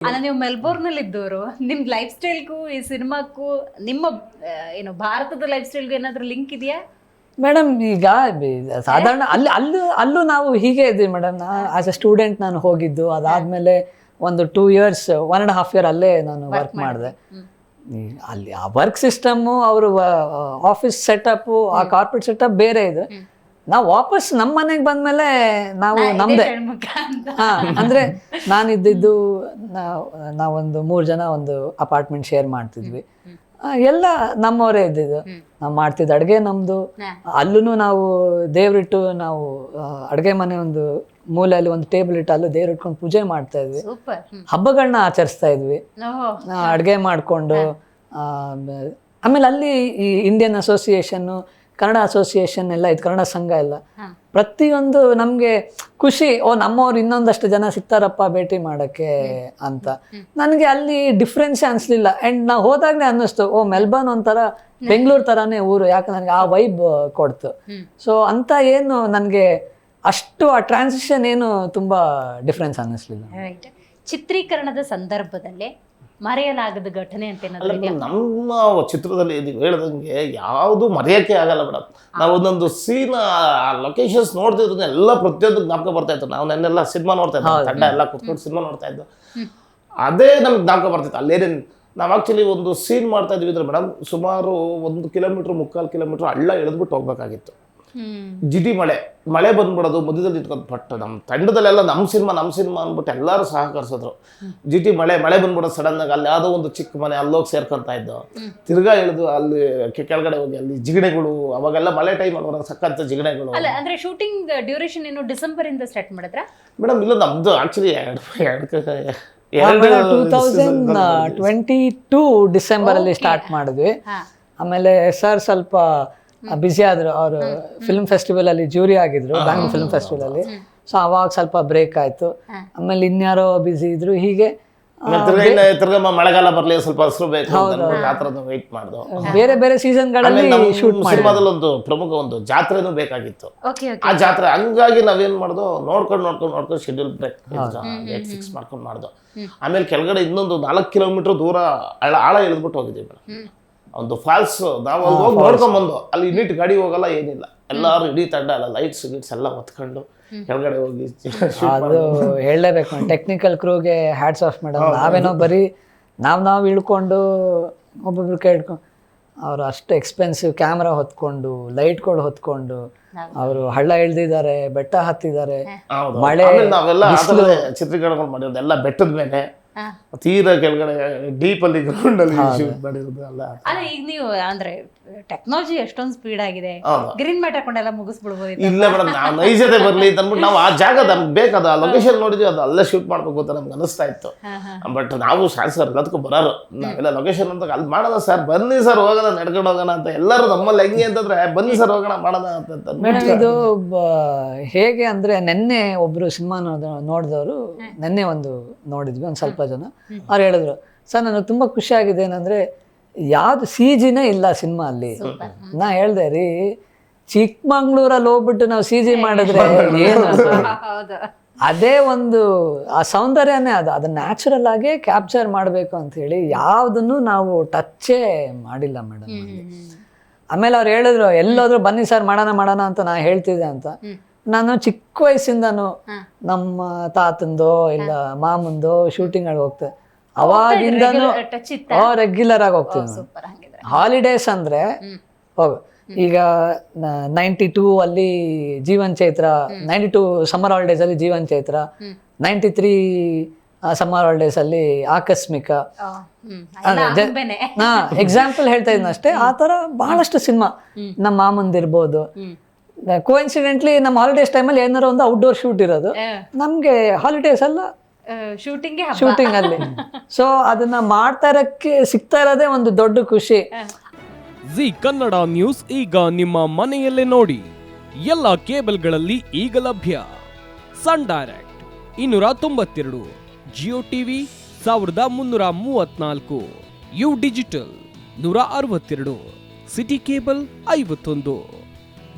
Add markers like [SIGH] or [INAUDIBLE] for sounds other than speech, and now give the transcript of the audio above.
ಅಲ್ಲ ನೀವು ಮೆಲ್ಬೋರ್ನ್ ಅಲ್ಲಿ ಇದ್ದವರು ನಿಮ್ ಲೈಫ್ ಸ್ಟೈಲ್ಗೂ ಈ ಸಿನಿಮಾಕ್ಕೂ ನಿಮ್ಮ ಆ, ಏನು ಭಾರತದ ಲೈಫ್ ಸ್ಟೈಲ್ಗೂ ಏನಾದ್ರೂ ಲಿಂಕ್ ಇದೆಯಾ? ಮೇಡಮ್ ಈಗ ಬಿ- ಸಾಧಾರಣ ಅಲ್ಲಿ ಅಲ್ಲೂ ಅಲ್ಲೂ ನಾವು ಹೀಗೆ ಇದ್ವಿ ಮೇಡಮ್ ನಾ ಆಸ್ ಅ ಸ್ಟೂಡೆಂಟ್ ನಾನು ಹೋಗಿದ್ದು ಅದಾದ್ಮೇಲೆ ಒಂದು two years one and half year ಅಲ್ಲೇ ನಾನು ವರ್ಕ್ ಮಾಡಿದೆ. ಅಲ್ಲಿ ಆ ವರ್ಕ್ ಸಿಸ್ಟಮ್ಮು ಅವರು ಆಫೀಸ್ ಸೆಟಪ್ಪು ಆ ಕಾರ್ಪೊರೇಟ್ ಸೆಟಪ್ ಬೇರೆ ಇದೆ. ನಾವು ವಾಪಸ್ ನಮ್ಮ ಮನೆಗೆ ಬಂದ್ಮೇಲೆ ನಾವು ನಮ್ದೆ. ಹಾ ಅಂದ್ರೆ ನಾನಿದ್ದಿದ್ದು ನಾವು ನಾವೊಂದು ಮೂರು ಜನ ಒಂದು ಅಪಾರ್ಟ್ಮೆಂಟ್ ಶೇರ್ ಮಾಡ್ತಿದ್ವಿ. ಎಲ್ಲ ನಮ್ಮವರೇ ಇದ್ದಿದ್ದು. ನಾವು ಮಾಡ್ತಿದ್ದ ಅಡುಗೆ ನಮ್ಮದು. ಅಲ್ಲೂ ನಾವು ದೇವ್ರಿಟ್ಟು ನಾವು ಅಡುಗೆ ಮನೆ ಒಂದು ಮೂಲೆಯಲ್ಲಿ ಒಂದು ಟೇಬಲ್ ಇಟ್ಟು ಅಲ್ಲೂ ದೇವ್ರು ಇಟ್ಕೊಂಡು ಪೂಜೆ ಮಾಡ್ತಾ ಇದ್ವಿ. ಹಬ್ಬಗಳನ್ನ ಆಚರಿಸ್ತಾ ಇದ್ವಿ. ಅಡುಗೆ ಮಾಡಿಕೊಂಡು ಆಮೇಲೆ ಅಲ್ಲಿ ಈ ಇಂಡಿಯನ್ ಅಸೋಸಿಯೇಷನ್ನು ಕನ್ನಡ ಅಸೋಸಿಯೇಷನ್ ಎಲ್ಲ ಇದು ಕನ್ನಡ ಸಂಘ ಎಲ್ಲ. ಪ್ರತಿಯೊಂದು ನಮಗೆ ಖುಷಿ ಓ ನಮ್ಮವ್ರು ಇನ್ನೊಂದಷ್ಟು ಜನ ಸಿಗ್ತಾರಪ್ಪ ಭೇಟಿ ಮಾಡೋಕ್ಕೆ ಅಂತ. ನನಗೆ ಅಲ್ಲಿ ಡಿಫ್ರೆನ್ಸೇ ಅನಿಸ್ಲಿಲ್ಲ. ಆ್ಯಂಡ್ ನಾವು ಹೋದಾಗಲೇ ಅನ್ನಿಸ್ತು ಓ ಮೆಲ್ಬರ್ನ್ ಒಂಥರ ಬೆಂಗಳೂರು ಥರನೇ ಊರು ಯಾಕೆ ನನಗೆ ಆ ವೈಬ್ ಕೊಡ್ತು. ಸೊ ಅಂತ ಏನು ನನಗೆ ಅಷ್ಟು ಆ ಟ್ರಾನ್ಸಿಷನ್ ಏನು ತುಂಬ ಡಿಫ್ರೆನ್ಸ್ ಅನ್ನಿಸ್ಲಿಲ್ಲ. ಚಿತ್ರೀಕರಣದ ಸಂದರ್ಭದಲ್ಲಿ ಮರೆಯಲಾಗದ ಘಟನೆ ಅಂತ ಏನಾದ್ರು ಇದೆಯಾ? ನಮ್ಮ ಚಿತ್ರದಲ್ಲಿ ನೀವು ಹೇಳ್ದಂಗೆ ಯಾವುದು ಮರೆಯೋಕ್ಕೆ ಆಗಲ್ಲ ಮೇಡಮ್ ನಾವು ಒಂದೊಂದು ಸೀನ್ ಲೊಕೇಶನ್ಸ್ ನೋಡ್ತಿದ್ರೆ ಎಲ್ಲ ಪ್ರತಿಯೊಂದು ಜ್ಞಾಪಕ ಬರ್ತಾ ಇತ್ತು. ನಾವು ನೆನ್ನೆಲ್ಲ ಸಿನಿಮಾ ನೋಡ್ತಾ ಇದ್ದೆ ತಂಡ ಎಲ್ಲ ಕುತ್ಕೊಂಡು ಸಿನಿಮಾ ನೋಡ್ತಾ ಇದ್ದು ಅದೇ ನಮ್ಗೆ ಜ್ಞಾಪಕ ಬರ್ತಿತ್ತು ಅಲ್ಲೇನೇನು ನಾವು ಆ್ಯಕ್ಚುಲಿ ಒಂದು ಸೀನ್ ಮಾಡ್ತಾ ಇದ್ವಿ ಅಂದ್ರೆ ಮೇಡಮ್ ಸುಮಾರು ಒಂದು ಕಿಲೋಮೀಟ್ರ್ ಮುಕ್ಕಾಲು ಕಿಲೋಮೀಟ್ರ್ ಹಳ್ಳ ಇಳಿದ್ಬಿಟ್ಟು ಹೋಗ್ಬೇಕಾಗಿತ್ತು. ಜಿಟಿ ಮಳೆ. ಮಳೆ ಬಂದ್ಬಿಡೋದು ಮಧ್ಯದಲ್ಲಿ ಇಟ್ಕೊಂಡು ಬಟ್ ನಮ್ಮ ತಂಡದಲ್ಲೆಲ್ಲ ನಮ್ಮ ಸಿನಿಮಾ ನಮ್ಮ ಸಿನಿಮಾ ಅಂದ್ಬಿಟ್ಟು ಎಲ್ಲರೂ ಸಹಕರಿಸಿದ್ರು. ಜಿಟಿ ಮಳೆ ಮಳೆ ಬಂದ್ಬಿಡೋದು ಸಡನ್ ಆಗಿ ಅಲ್ಲಿ ಯಾವುದೋ ಒಂದು ಚಿಕ್ಕ ಮನೆ ಅಲ್ಲೋಗಿ ಸೇರ್ಕೊಂತ ಇದ್ದು. ತಿರ್ಗಾ ಇಳಿದು ಅಲ್ಲಿ ಕೆಳಗಡೆ ಹೋಗಿ ಅಲ್ಲಿ ಜಿಗಣೆಗಳು ಅವಾಗೆಲ್ಲ ಮಳೆ ಟೈಮ್ ಅಲ್ವ ಸಕ್ಕಂತ ಜಿಗಣೆಗಳು. ಅಲ್ಲ ಅಂದ್ರೆ ಶೂಟಿಂಗ್ ಡ್ಯೂರೇಷನ್ ಏನು ಡಿಸೆಂಬರ್ ಇಂದ ಸ್ಟಾರ್ಟ್ ಮಾಡಿದ್ರ? ಮೇಡಮ್ ಇಲ್ಲ ನಮ್ದು ಆಕ್ಚುಲಿ ಎರಡು ಟೂ ಎರಡು ತೌಸಂಡ್ ಟ್ವೆಂಟಿ ಟೂ ಡಿಸೆಂಬರಲ್ಲಿ ಸ್ಟಾರ್ಟ್ ಮಾಡಿದ್ವಿ. ಆಮೇಲೆ ಸರ್ ಸ್ವಲ್ಪ ಬ್ಯುಸಿ ಆದ್ರು ಅವರು ಫಿಲ್ಮ್ ಫೆಸ್ಟಿವಲ್ ಅಲ್ಲಿ ಜೂರಿ ಆಗಿದ್ರು ಬ್ಯಾಂಗ್ಳೂರ್ ಫಿಲ್ಮ್ ಫೆಸ್ಟಿವಲ್ ಅಲ್ಲಿ. ಸೊ ಅವಾಗ ಸ್ವಲ್ಪ ಬ್ರೇಕ್ ಆಯ್ತು. ಆಮೇಲೆ ಇನ್ಯಾರೋ ಬ್ಯುಸಿ ಇದ್ರು ಹೀಗೆ ಆ, ತಿರ್ಗಾ ಇನ್ನು ತಿರ್ಗಾ ಮ- ಮಳೆಗಾಲ ಬರಲಿ ಸ್ವಲ್ಪ ಹಸಿರು ಬೇಕು ಅಂತ ಅಂದ್ಬಿಟ್ಟು ಆ ಥರದ್ದು ವೆಯ್ಟ್ ಮಾಡ್ದು. ಬೇರೆ ಬೇರೆ ಸೀಸನ್ಗಳಲ್ಲಿ ಶೂಟ್ ಸಿನಿಮಾದಲ್ಲಿ ಒಂದು ಪ್ರಮುಖ ಒಂದು ಜಾತ್ರೆನೂ ಬೇಕಾಗಿತ್ತು. ಓಕೆ ಓಕೆ ಆ ಜಾತ್ರೆ ಹಂಗಾಗಿ ನಾವೇನ್ ಮಾಡ್ದು ನೋಡ್ಕೊಂಡು ನೋಡ್ಕೊಂಡು ನೋಡ್ಕೊಂಡು ಶೆಡ್ಯೂಲ್ ಬ್ರೇಕ್ ಫಿಕ್ಸ್ ಮಾಡ್ಕೊಂಡು ಮಾಡ್ದು. ಆಮೇಲೆ ಕೆಳಗಡೆ ಇನ್ನೊಂದು ನಾಲ್ಕು ಕಿಲೋಮೀಟರ್ ದೂರ ಆಳ ಆಳ ಇಳಿದ್ಬಿಟ್ಟು ಹೋಗಿದ್ದೀವಿ ಮೇಡಮ್. ಒಂದು ಫಾಲ್ಸ್ ನಾವು ಅಲ್ಲಿ ಹೋಗಿ ನೋಡ್ಕೊಂಬಂದು. ಅಲ್ಲಿ ಯೂನಿಟ್ ಗಾಡಿ ಹೋಗಲ್ಲ ಏನಿಲ್ಲ. ಎಲ್ಲಾರು ಇಡೀ ತಂಡ ಅಲ್ಲ ಲೈಟ್ಸ್ ಗಿಟ್ಸ್ ಎಲ್ಲ ಹೊತ್ಕೊಂಡು ಕೆಳಗಡೆ ಹೋಗಿ [LAUGHS] ಅದು ಹೇಳಲೇಬೇಕು ಟೆಕ್ನಿಕಲ್ ಕ್ರೂಗೆ ಹ್ಯಾಟ್ಸ್ ಆಫ್ ಮೇಡಮ್ ನಾವೇನೋ ಬರೀ ನಾವು ನಾವು ಇಳ್ಕೊಂಡು ಒಬ್ಬೊಬ್ರು ಕೇಳ್ಕೊಂಡು ಅವರು ಅಷ್ಟು ಎಕ್ಸ್ಪೆನ್ಸಿವ್ ಕ್ಯಾಮ್ರಾ ಹೊತ್ಕೊಂಡು ಲೈಟ್ಗಳು ಹೊತ್ಕೊಂಡು ಅವರು ಹಳ್ಳ ಇಳ್ದಿದ್ದಾರೆ ಬೆಟ್ಟ ಹತ್ತಿದ್ದಾರೆ ಹೌದು. ಮಳೆ, ಚಿತ್ರೀಕರಣಗಳು ಮಾಡಿರೋದು. ಎಲ್ಲ ಬೆಟ್ಟದ ಮೇಲೆ. ತೀರಾ ಕೆಳಗಡೆ ಡೀಪ್ ಅಲ್ಲಿ ಗ್ರೌಂಡ್ ಅಲ್ಲಿ ಅಲ್ಲ. ಈಗ ನೀವು ಅಂದ್ರೆ ಟೆಕ್ನಾಲಜಿ ಎಷ್ಟೊಂದು ಸ್ಪೀಡ್ ಆಗಿದೆ. ಗ್ರೀನ್ ಮ್ಯಾಟ್ ಹಾಕೊಂಡೆಲ್ಲ ಮುಗಿಸ್ಬಿಡ್ಬೋದು ಇಲ್ಲ ಮೇಡಮ್ ನಾವು ನೈಜತೆ ಬರ್ಲಿ ಅಂತ ಅಂದ್ಬಿಟ್ಟು ನಾವು ಆ ಜಾಗ ನಮ್ಗೆ ಬೇಕಾದ ಲೊಕೇಶನ್ ನೋಡಿದ್ವಿ ಅದು ಅಲ್ಲೇ ಶೂಟ್ ಮಾಡ್ಬೇಕು ಅಂತ ನಮ್ಗೆ ಅನಿಸ್ತಾ ಇತ್ತು. ಬಟ್ ನಾವು ಸರ್ ಸರ್ ಎಲ್ಲದಕ್ಕೂ ಬರೋರು. ನಾವೆಲ್ಲ ಲೊಕೇಶನ್ ಅಂತ ಅಲ್ಲಿ ಮಾಡೋದ ಸರ್ ಬನ್ನಿ ಸರ್ ಹೋಗೋಣ ನಡ್ಕೊಂಡು ಹೋಗೋಣ ಅಂತ ಎಲ್ಲರೂ ನಮ್ಮಲ್ಲಿ ಹೆಂಗೆ ಅಂತಂದ್ರೆ ಬನ್ನಿ ಸರ್ ಹೋಗೋಣ ಮಾಡೋಣ ಅಂತ ಮೇಡಮ್ ಇದು ಹೇಗೆ ಅಂದ್ರೆ ನೆನ್ನೆ ಒಬ್ರು ಸಿನಿಮಾ ನೋಡಿದವರು ನೆನ್ನೆ ಒಂದು ನೋಡಿದ್ವಿ ಒಂದು ಸ್ವಲ್ಪ ಜನ ಅವ್ರು ಹೇಳಿದ್ರು ಸರ್ ನನಗೆ ತುಂಬಾ ಖುಷಿ ಆಗಿದೆ ಏನಂದ್ರೆ ಯಾವ್ದು ಸಿ ಜಿನೇ ಇಲ್ಲ ಸಿನಿಮಾ ಅಲ್ಲಿ ನಾ ಹೇಳ್ದೆ ರೀ ಚಿಕ್ಕಮಂಗ್ಳೂರಲ್ಲಿ ಹೋಗ್ಬಿಟ್ಟು ನಾವು ಸಿ ಜಿ ಮಾಡಿದ್ರೆ ಏನು ಹೌದು. ಅದೇ ಒಂದು ಆ ಸೌಂದರ್ಯನೇ ಅದು. ಅದನ್ನ ನ್ಯಾಚುರಲ್ ಆಗೇ ಕ್ಯಾಪ್ಚರ್ ಮಾಡಬೇಕು ಅಂತ ಹೇಳಿ ಯಾವುದನ್ನು ನಾವು ಟಚ್ಚೇ ಮಾಡಿಲ್ಲ ಮೇಡಮ್ ಆಮೇಲೆ ಅವ್ರು ಹೇಳಿದ್ರು ಎಲ್ಲೋದ್ರು ಬನ್ನಿ ಸರ್ ಮಾಡೋಣ ಮಾಡೋಣ ಅಂತ ನಾ ಹೇಳ್ತಿದ್ದೆ ಅಂತ. ನಾನು ಚಿಕ್ಕ ವಯಸ್ಸಿಂದನು ನಮ್ಮ ತಾತಂದೋ ಇಲ್ಲ ಮಾಮಂದೋ ಶೂಟಿಂಗ್ ಅಲ್ಲಿ ಹೋಗ್ತೆ. ಅವಾಗಿಂದನು ರೆಗ್ಯುಲರ್ ಆಗಿ ಹೋಗ್ತೀನಿ ಹಾಲಿಡೇಸ್ ಅಂದ್ರೆ ಹೋಗ ಈಗ ನೈಂಟಿ ಟೂ ಅಲ್ಲಿ Jeevan Chaitra ninety two summer holidays ಅಲ್ಲಿ Jeevan Chaitra ninety three summer holidays ಅಲ್ಲಿ ಆಕಸ್ಮಿಕ. ಎಕ್ಸಾಂಪಲ್ ಹೇಳ್ತಾ ಇದ್ದೀನಿ ಅಷ್ಟೇ ಆ ತರ ಬಹಳಷ್ಟು ಸಿನಿಮಾ. ನಮ್ಮ ಮಾಮಂದಿರ್ಬೋದು. ಕೋಇನ್ಸಿಡೆಂಟ್ಲಿ ನಮ್ಮ ಹಾಲಿಡೇಸ್ ಟೈಮಲ್ಲಿ ಏನಾರ ಒಂದು ಔಟ್ಡೋರ್ ಶೂಟ್ ಇರೋದು. ನಮಗೆ ನಮ್ಗೆ ಹಾಲಿಡೇಸ್ ಅಲ್ಲ ಶೂಟಿಂಗ್ ಶೂಟಿಂಗ್ ಅಲ್ಲಿ. [LAUGHS] ಸೊ ಅದನ್ನ ಮಾಡ್ತಾ ಇರೋಕ್ಕೆ ಸಿಗ್ತಾ ಇರೋದೇ ಒಂದು ದೊಡ್ಡ ಖುಷಿ. ಜಿ ಕನ್ನಡ ನ್ಯೂಸ್ ಈಗ ನಿಮ್ಮ ಮನೆಯಲ್ಲೇ ನೋಡಿ. ಎಲ್ಲ ಕೇಬಲ್ಗಳಲ್ಲಿ ಈಗ ಲಭ್ಯ. ಸನ್ ಡೈರೆಕ್ಟ್ ಇನ್ನೂರ ತೊಂಬತ್ತೆರಡು ಜಿಯೋ ಟಿವಿ ಸಾವಿರದ ಮುನ್ನೂರ ಮೂವತ್ನಾಲ್ಕು ಯು ಡಿಜಿಟಲ್ ನೂರ ಅರವತ್ತೆರಡು ಸಿಟಿ ಕೇಬಲ್ ಐವತ್ತೊಂದು.